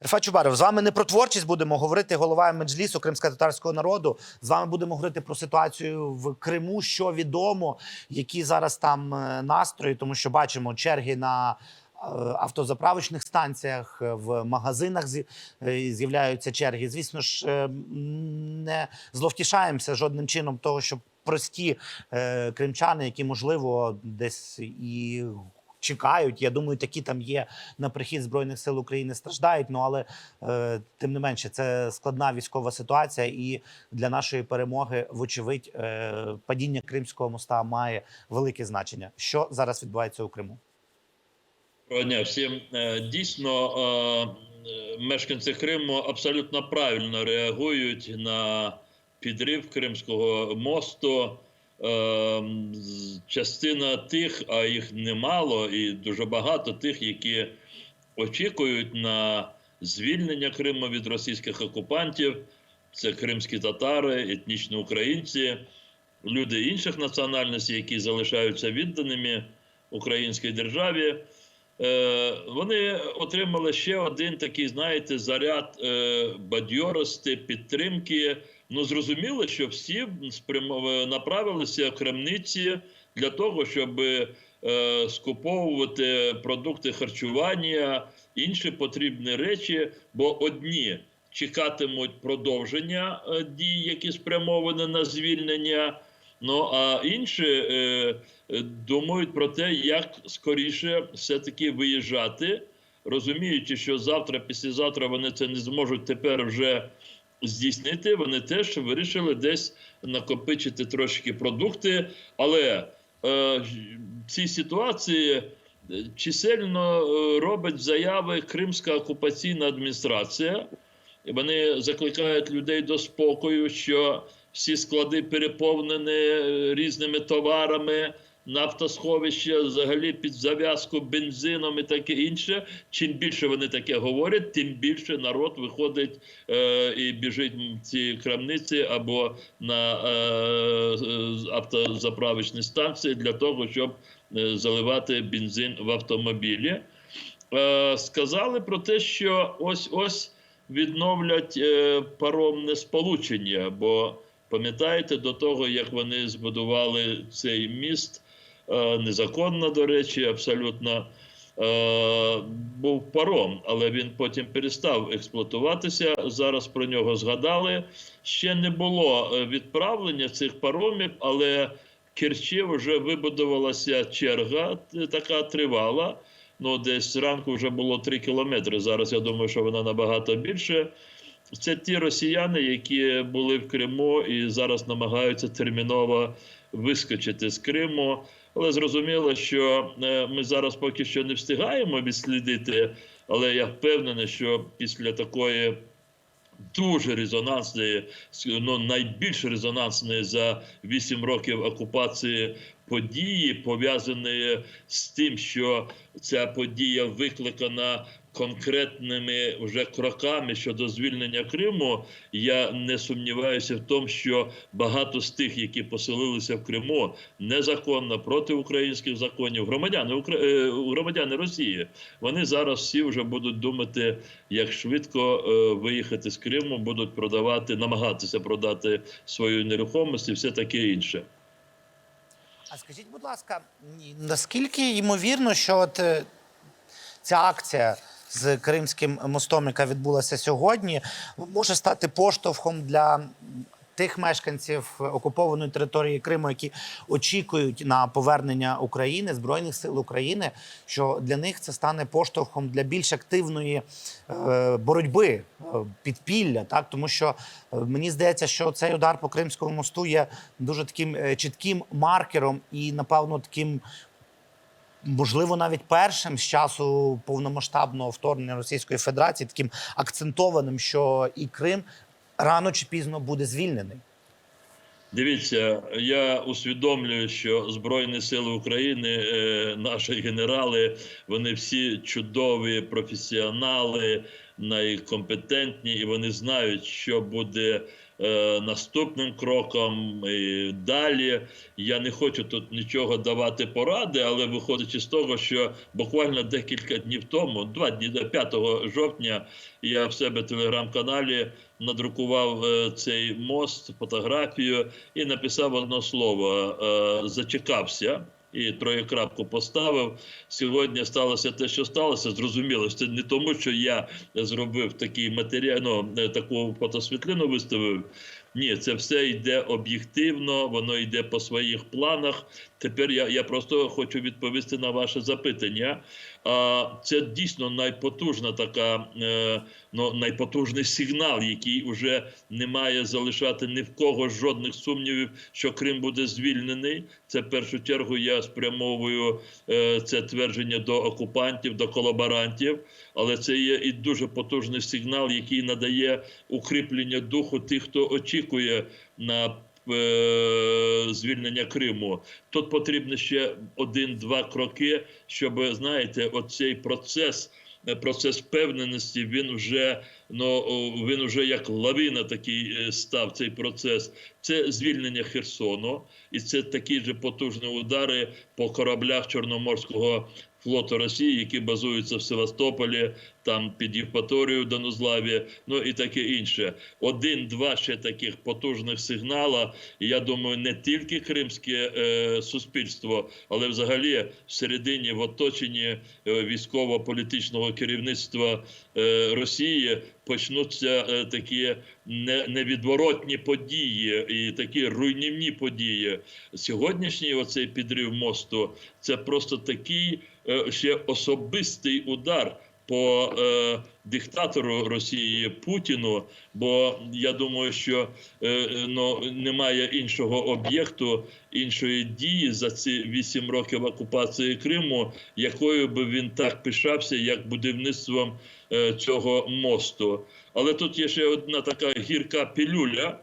Рефат Чубаров, з вами не про творчість будемо говорити. Голова меджлісу кримсько-татарського народу. З вами будемо говорити про ситуацію в Криму, що відомо, які зараз там е, настрої, тому що бачимо черги на е, автозаправочних станціях, е, в магазинах з'являються черги. Звісно ж, не зловтішаємося жодним чином того, що прості кримчани, які можливо десь і чекають. Я думаю, такі там є на прихід збройних сил України страждають. Ну але е, тим не менше, це складна військова ситуація, і для нашої перемоги, вочевидь, е, падіння Кримського моста має велике значення. Що зараз відбувається у Криму? Дня всім. Е, Дійсно, е, мешканці Криму абсолютно правильно реагують на підрив Кримського мосту. Е, з- Частина тих, а їх немало, і дуже багато тих, які очікують на звільнення Криму від російських окупантів. Це кримські татари, етнічні українці, люди інших національностей, які залишаються відданими українській державі. Е, вони отримали ще один такий, знаєте, заряд е, бадьорості, підтримки. Ну, зрозуміло, що всі направилися в крамниці для того, щоб е, скуповувати продукти харчування, інші потрібні речі, бо одні чекатимуть продовження е, дій, які спрямовані на звільнення. Ну а інші е, думають про те, як скоріше все-таки виїжджати, розуміючи, що завтра, післязавтра вони це не зможуть тепер вже здійснити. Вони теж вирішили десь накопичити трошки продукти. Але е, в цій ситуації е, чисельно е, робить заяви Кримська окупаційна адміністрація. Вони закликають людей до спокою, що всі склади переповнені е, різними товарами, нафтосховища, взагалі під зав'язку бензином і таке інше. Чим більше вони таке говорять, тим більше народ виходить е, і біжить в ці крамниці або на е, автозаправочні станції для того, щоб е, заливати бензин в автомобілі. Е, сказали про те, що ось ось відновлять е, паромне сполучення. Бо пам'ятаєте, до того як вони збудували цей міст е, незаконно, до речі, абсолютно. е, Був паром, але він потім перестав експлуатуватися. Зараз про нього згадали. Ще не було е, відправлення цих паромів, але в Керчі вже вибудувалася черга, така тривала. Ну, десь зранку вже було 3 кілометри. Зараз я думаю, що вона набагато більше. Це ті росіяни, які були в Криму і зараз намагаються терміново вискочити з Криму. Але зрозуміло, що е, ми зараз поки що не встигаємо відслідити. Але я впевнений, що після такої дуже резонансної, ну найбільш резонансної за 8 років окупації події, пов'язані з тим, що ця подія викликана конкретними вже кроками щодо звільнення Криму. Я не сумніваюся в тому, що багато з тих, які поселилися в Криму незаконно проти українських законів, громадяни Укра- е, громадяни Росії, вони зараз всі вже будуть думати, як швидко е, виїхати з Криму, будуть продавати, намагатися продати свою нерухомість і все таке інше. А скажіть, будь ласка, наскільки ймовірно, що от е, ця акція з Кримським мостом, яка відбулася сьогодні, може стати поштовхом для тих мешканців окупованої території Криму, які очікують на повернення України, Збройних сил України, що для них це стане поштовхом для більш активної е, боротьби, е, підпілля, так тому що е, мені здається, що цей удар по Кримському мосту є дуже таким чітким маркером і, напевно, таким. Можливо, навіть першим з часу повномасштабного вторгнення Російської Федерації, таким акцентованим, що і Крим рано чи пізно буде звільнений. Дивіться, я усвідомлюю, що Збройні Сили України, е, наші генерали, вони всі чудові професіонали, найкомпетентні, і вони знають, що буде е, наступним кроком і далі. Я не хочу тут нічого давати поради, але виходячи з того, що буквально декілька днів тому, два дні до 5 жовтня, я в себе телеграм-каналі надрукував е, цей мост, фотографію і написав одне слово е, зачекався. І троєкрапку поставив. Сьогодні сталося те, що сталося. Зрозуміло, це не тому, що я зробив такий матеріал, ну, е, таку фотосвітлину виставив. Ні, це все йде об'єктивно, воно йде по своїх планах. Тепер я, я просто хочу відповісти на ваше запитання. А це дійсно найпотужна така, е, ну, найпотужний сигнал, який вже не має залишати ні в кого жодних сумнівів, що Крим буде звільнений. Це в першу чергу я спрямовую е, це твердження до окупантів, до колаборантів. Але це є і дуже потужний сигнал, який надає укріплення духу тих, хто очікує на звільнення Криму. Тут потрібно ще один-два кроки, щоб знаєте, оцей процес. е, Процес впевненості він вже ну він вже як лавина такий е, став цей процес. Це звільнення Херсону, і це такі ж потужні удари по кораблях Чорноморського флоту Росії, які базуються в Севастополі, там під Євпаторією, Донузлаві, ну і таке інше. Один-два ще таких потужних сигнала. І я думаю, не тільки кримське е, суспільство, але взагалі всередині в оточенні е, військово-політичного керівництва е, Росії почнуться е, такі не, невідворотні події і такі руйнівні події. Сьогоднішній оцей підрив мосту це просто такий ще особистий удар по е, диктатору Росії Путіну. Бо я думаю, що е, е, ну, немає іншого об'єкту, іншої дії за ці вісім років окупації Криму, якою би він так пишався, як будівництвом е, цього мосту. Але тут є ще одна така гірка пілюля.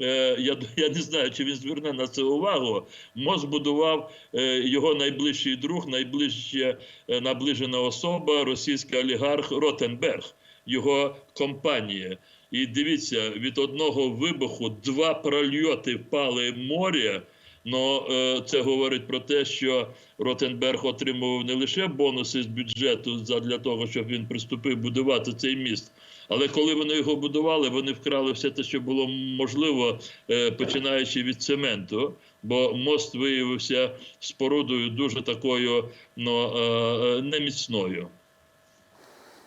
Е, Я, я не знаю, чи він зверне на це увагу. Мост будував е, його найближчий друг, найближче наближена особа, російський олігарх Ротенберг, його компанія. І дивіться, від одного вибуху два прольоти впали в море. Ну, е, це говорить про те, що Ротенберг отримував не лише бонуси з бюджету для того, щоб він приступив будувати цей міст. Але коли вони його будували, вони вкрали все те, що було можливо, е, починаючи від цементу. Бо мост виявився спорудою дуже такою ну, е, е, неміцною.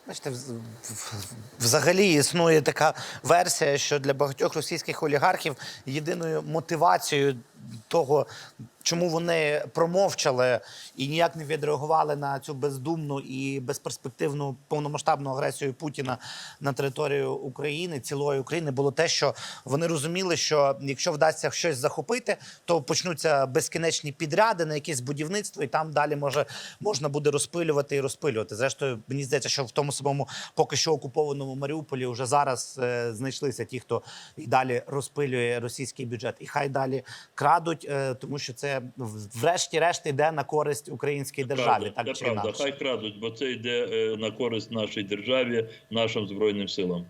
Бачите, взагалі існує така версія, що для багатьох російських олігархів єдиною мотивацією того, чому вони промовчали і ніяк не відреагували на цю бездумну і безперспективну повномасштабну агресію Путіна на територію України, цілої України, було те, що вони розуміли, що якщо вдасться щось захопити, то почнуться безкінечні підряди на якесь будівництво, і там далі може можна буде розпилювати і розпилювати. Зрештою, мені здається, що в тому самому поки що окупованому Маріуполі вже зараз е, знайшлися ті, хто і далі розпилює російський бюджет, і хай далі крадуть, е, тому що це врешті-решт йде на користь українській державі. Правда, так чи правда. інакше. Хай крадуть, бо це йде е, на користь нашій державі, нашим збройним силам.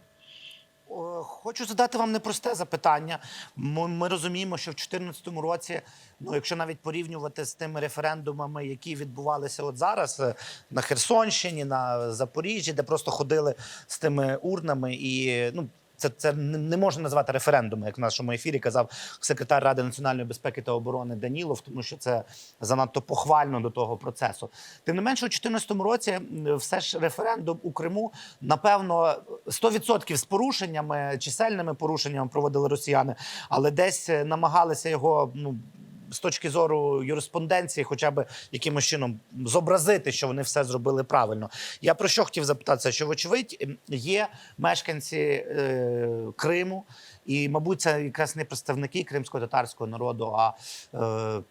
Хочу задати вам непросте запитання. Ми, ми розуміємо, що в 2014 році, ну якщо навіть порівнювати з тими референдумами, які відбувалися от зараз е, на Херсонщині, на Запоріжжі, де просто ходили з тими урнами, і ну це, це не можна назвати референдумом, як в нашому ефірі казав секретар Ради національної безпеки та оборони Данілов, тому що це занадто похвально до того процесу. Тим не менше, у 2014 році все ж референдум у Криму, напевно, 100% з порушеннями, чисельними порушеннями проводили росіяни, але десь е, намагалися його ну. З точки зору юриспонденції, хоча б якимось чином зобразити, що вони все зробили правильно. Я про що хотів запитатися? Що, вочевидь, є мешканці е, Криму, і, мабуть, це якраз не представники кримсько-татарського народу, а е,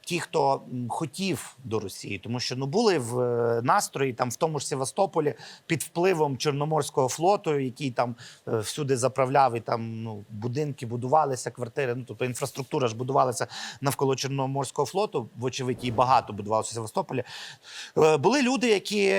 ті, хто хотів до Росії, тому що ну були в е, настрої там в тому ж Севастополі під впливом Чорноморського флоту, який там е, всюди заправляв і там ну будинки будувалися, квартири. Ну тобто інфраструктура ж будувалася навколо Чорноморського флоту. Вочевидь, і багато будувалося в Севастополі. Е, Були люди, які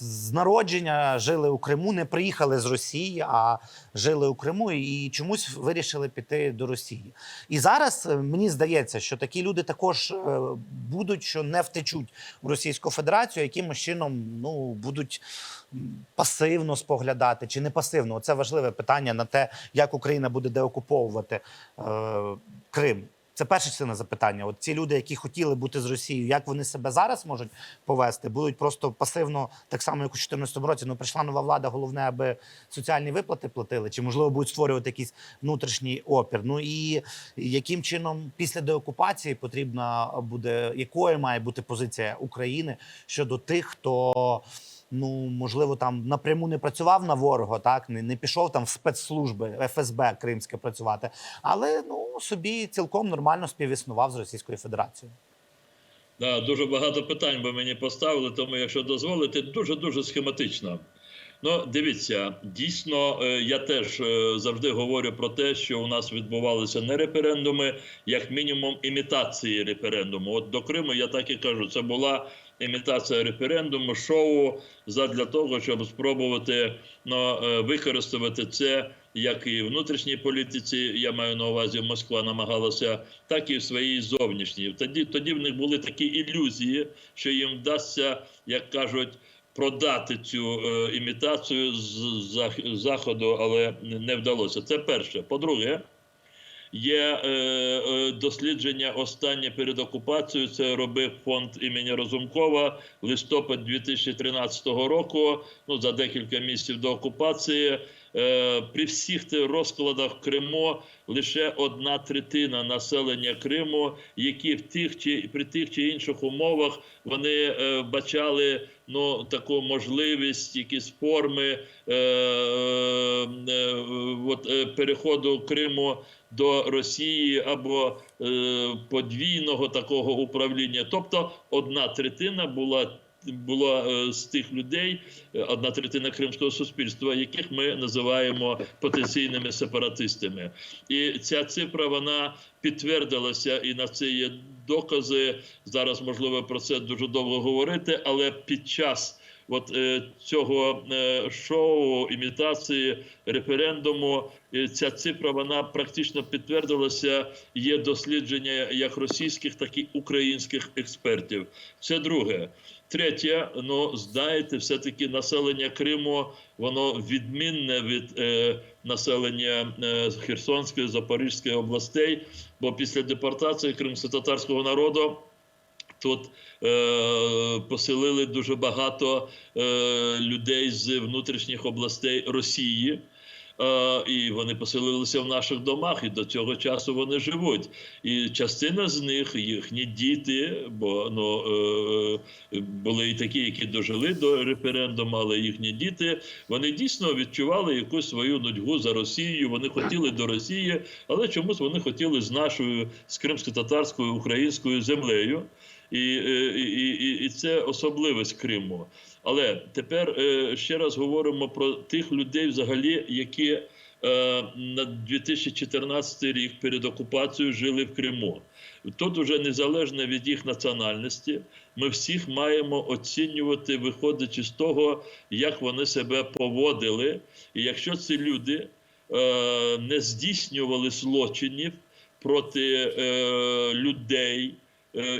з народження жили у Криму, не приїхали з Росії, а жили у Криму і чомусь вирішили піти до Росії. І зараз е, мені здається, що такі люди також е, будуть, що не втечуть в Російську Федерацію, якимось чином ну будуть пасивно споглядати чи не пасивно. Це важливе питання на те, як Україна буде деокуповувати е, Крим. Це перша частина запитання. От ці люди, які хотіли бути з Росією, як вони себе зараз можуть повести, будуть просто пасивно, так само як у 2014 році. Ну прийшла нова влада, головне, аби соціальні виплати платили, чи можливо будуть створювати якийсь внутрішній опір. Ну і яким чином після деокупації потрібна буде, якою має бути позиція України щодо тих, хто. Ну, можливо, там напряму не працював на ворога, так не, не пішов там в спецслужби ФСБ Кримське працювати, але ну собі цілком нормально співіснував з Російською Федерацією. Да, дуже багато питань би мені поставили, тому якщо дозволите, дуже дуже схематично. Ну, дивіться, дійсно, е, я теж е, завжди говорю про те, що у нас відбувалися не референдуми, як мінімум імітації референдуму. От до Криму я так і кажу, це була імітація референдуму, шоу задля того, щоб спробувати ну, е, використати це як і внутрішній політиці, я маю на увазі, Москва намагалася, так і в своїй зовнішній. Тоді тоді в них були такі ілюзії, що їм вдасться, як кажуть, продати цю е, імітацію з зах- заходу, але не вдалося. Це перше. По-друге, є е, е, дослідження останнє перед окупацією. Це робив фонд імені Розумкова листопад 2013 року. Ну за декілька місяців до окупації. Е, при всіх тих розкладах Криму лише одна третина населення Криму, які в тих чи при тих чи інших умовах вони е, бачали ну таку можливість, якісь форми е, от, е, переходу Криму до Росії або е, подвійного такого управління. Тобто одна третина була. Була е, з тих людей е, одна третина кримського суспільства, яких ми називаємо потенційними сепаратистами, і ця цифра вона підтвердилася, і на це є докази. Зараз можливо про це дуже довго говорити, але під час от е, цього е, шоу імітації референдуму ця цифра вона практично підтвердилася. Є дослідження як російських, так і українських експертів. Це друге. Третє, ну знаєте, все-таки населення Криму воно відмінне від е, населення е, Херсонської, Запорізької областей, бо після депортації кримсько-татарського народу тут е, поселили дуже багато е, людей з внутрішніх областей Росії. Е, і вони поселилися в наших домах, і до цього часу вони живуть. І частина з них їхні діти, бо ну е, були і такі, які дожили до референдуму, але їхні діти вони дійсно відчували якусь свою нудьгу за Росією. Вони хотіли до Росії, але чомусь вони хотіли з нашою з кримсько-татарською українською землею. І, е, і, і, і це особливість Криму. Але тепер е, ще раз говоримо про тих людей, взагалі, які е, на 2014 рік перед окупацією жили в Криму. Тут вже незалежно від їх національності, ми всіх маємо оцінювати, виходячи з того, як вони себе поводили. І якщо ці люди е, не здійснювали злочинів проти е, людей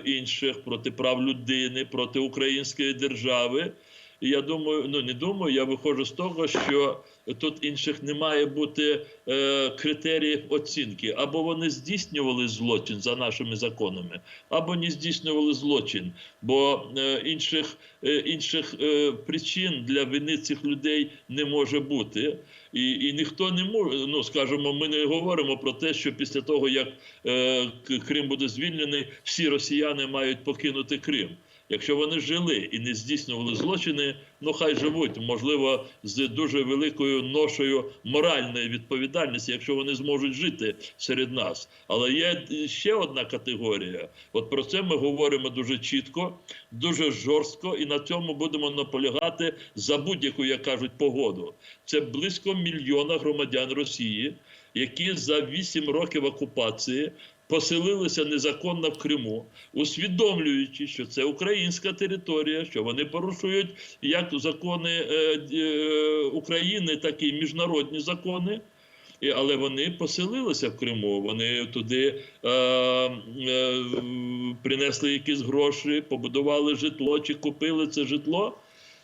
інших, проти прав людини, проти української держави. І я думаю, ну не думаю, я виходжу з того, що тут інших не має бути е, критеріїв оцінки. Або вони здійснювали злочин за нашими законами, або не здійснювали злочин, бо е, інших, е, інших е, причин для вини цих людей не може бути. І, і ніхто не може, ну скажімо, ми не говоримо про те, що після того, як е, Крим буде звільнений, всі росіяни мають покинути Крим. Якщо вони жили і не здійснювали злочини, ну хай живуть, можливо, з дуже великою ношею моральної відповідальності, якщо вони зможуть жити серед нас. Але є ще одна категорія. От про це ми говоримо дуже чітко, дуже жорстко, і на цьому будемо наполягати за будь-яку, як кажуть, погоду. Це близько мільйона громадян Росії. які за 8 років окупації поселилися незаконно в Криму, усвідомлюючи, що це українська територія, що вони порушують як закони е, е, України, так і міжнародні закони. Але вони поселилися в Криму. Вони туди е, е, принесли якісь гроші, побудували житло чи купили це житло.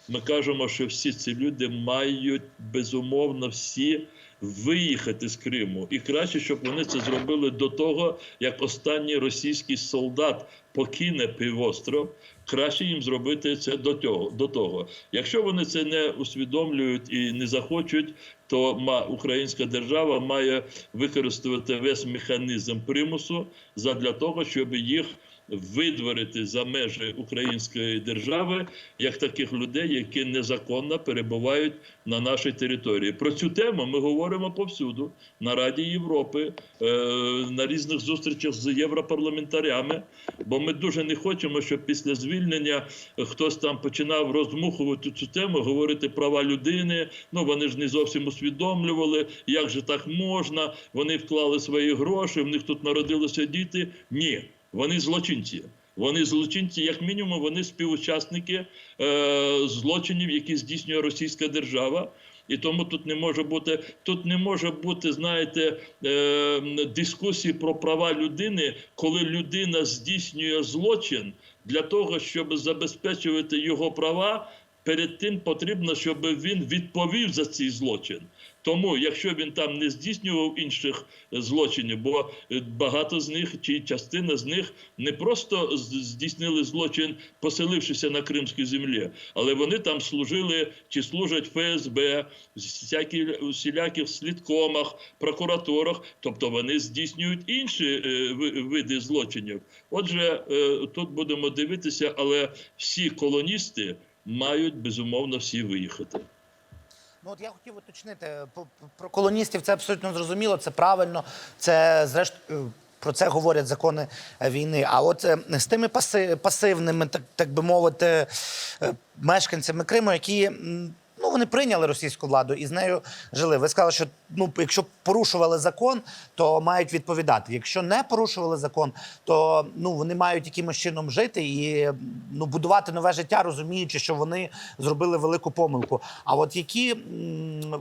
Ми кажемо, що всі ці люди мають безумовно всі виїхати з Криму. І краще, щоб вони це зробили до того, як останній російський солдат покине півостров. Краще їм зробити це до того. До того. Якщо вони це не усвідомлюють і не захочуть, то ма- українська держава має використати весь механізм примусу задля того, щоб їх видворити за межі української держави як таких людей, які незаконно перебувають на нашій території. Про цю тему ми говоримо повсюду на Раді Європи, е, на різних зустрічах з європарламентарями. Бо ми дуже не хочемо, щоб після звільнення хтось там починав розмухувати цю тему, говорити права людини. Ну вони ж не зовсім усвідомлювали, як же так можна. Вони вклали свої гроші, в них тут народилися діти. Ні. Вони злочинці. Вони злочинці, як мінімум, вони співучасники е, злочинів, які здійснює російська держава. І тому тут не може бути, тут не може бути, знаєте, е, дискусії про права людини, коли людина здійснює злочин для того, щоб забезпечувати його права. Перед тим потрібно, щоб він відповів за цей злочин. Тому, якщо він там не здійснював інших е, злочинів, бо е, багато з них чи частина з них не просто здійснили злочин, поселившися на кримській землі, але вони там служили чи служать ФСБ, всякі всіляких слідкомах, прокуратурах, тобто вони здійснюють інші е, ви- види злочинів. Отже, е, тут будемо дивитися, але всі колоністи мають безумовно всі виїхати. Ну от я хотів уточнити по- про колоністів. Це абсолютно зрозуміло, це правильно. Це зрештою. Про це говорять закони е, війни. А от е, з тими паси, пасивними, так, так би мовити, е, мешканцями Криму, які вони прийняли російську владу і з нею жили. Ви сказали, що ну якщо порушували закон, то мають відповідати. Якщо не порушували закон, то ну вони мають якимось чином жити і ну будувати нове життя, розуміючи, що вони зробили велику помилку. А от які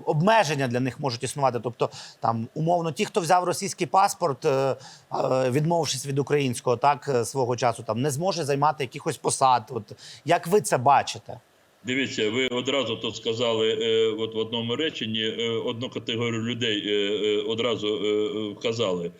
обмеження для них можуть існувати? Тобто, там умовно, ті, хто взяв російський паспорт, е, е, відмовившись від українського, так е, свого часу там не зможе займати якихось посад. От як ви це бачите? Дивіться, ви одразу тут сказали е, от в одному реченні е, одну категорію людей е, одразу вказали.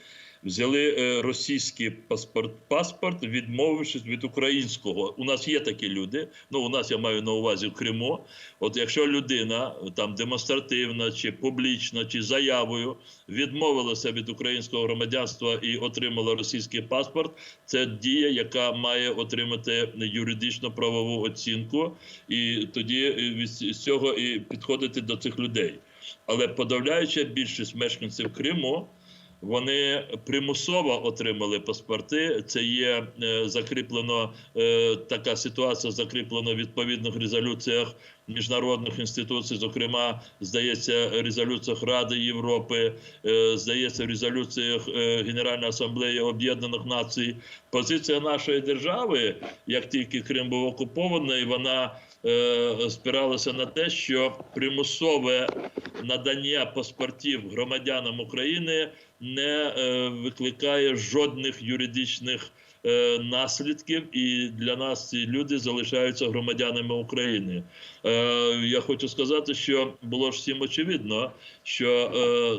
Взяли е, російський паспорт, паспорт, відмовившись від українського. У нас є такі люди. Ну, у нас я маю на увазі в Криму. От якщо людина там демонстративно чи публічно, чи заявою відмовилася від українського громадянства і отримала російський паспорт, це дія, яка має отримати юридично правову оцінку, і тоді е, від цього і підходити до цих людей. Але подавляюча більшість мешканців Криму. Вони примусово отримали паспорти. Це є е, закріплено е, така ситуація, закріплена в відповідних резолюціях міжнародних інституцій, зокрема, здається, в резолюціях Ради Європи, е, здається, в резолюціях Генеральної асамблеї Об'єднаних Націй. Позиція нашої держави, як тільки Крим був окупований, вона спиралася на те, що примусове надання паспортів громадянам України не е, викликає жодних юридичних е, наслідків, і для нас ці люди залишаються громадянами України. Е, я хочу сказати, що було ж всім очевидно, що,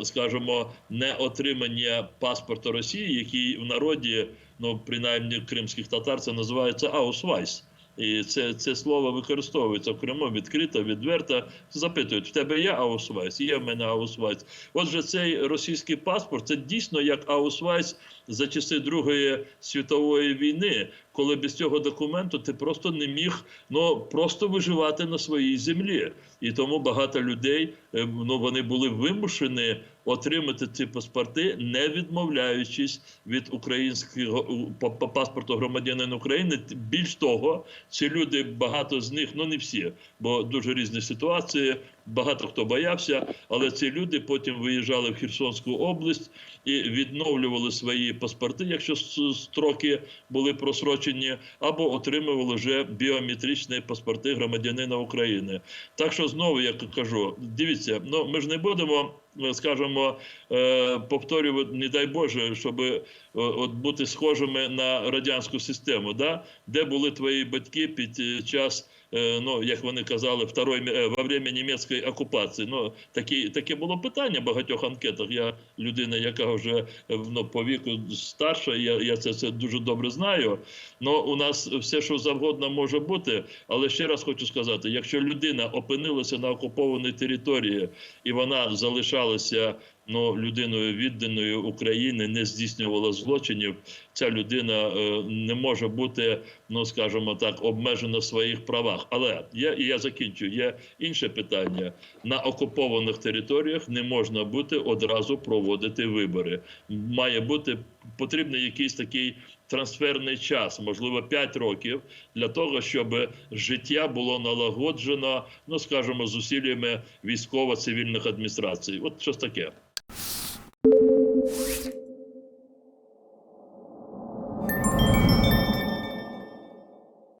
скажімо, не отримання паспорта Росії, який в народі, ну принаймні кримських татар, це називається аусвайс. І це, це слово використовується в Криму відкрито, відверто. Запитують, в тебе є аусвайс? Є в мене аусвайс. Отже, цей російський паспорт це дійсно як аусвайс за часи Другої світової війни, коли без цього документу ти просто не міг ну, просто виживати на своїй землі. І тому багато людей е, ну, вони були вимушені отримати ці паспорти, не відмовляючись від українського па- па- паспорту громадянина України. Більш того, ці люди багато з них, ну не всі, бо дуже різні ситуації. Багато хто боявся, але ці люди потім виїжджали в Херсонську область і відновлювали свої паспорти, якщо строки були просрочені, або отримували вже біометричні паспорти громадянина України. Так що знову я кажу, дивіться, ну ми ж не будемо. е, Скажімо, е, повторювати, не дай Боже, щоб е, от бути схожими на радянську систему, да? де були твої батьки під час, ну як вони казали, второй, е, во время німецької окупації. Ну такі таке було питання в багатьох анкетах. Я людина, яка вже е, ну, по віку старша, я, я це, це дуже добре знаю. Ну у нас все, що завгодно може бути, але ще раз хочу сказати: якщо людина опинилася на окупованій території і вона залишалася ну, людиною відданою України, не здійснювала злочинів, ця людина е, не може бути, ну скажімо так, обмежена в своїх правах. Але є, і я закінчу. Є інше питання: на окупованих територіях не можна бути одразу проводити вибори. Має бути потрібний якийсь такий трансферний час, можливо, 5 років, для того, щоб життя було налагоджено, ну скажімо, зусиллями військово-цивільних адміністрацій. От щось таке. you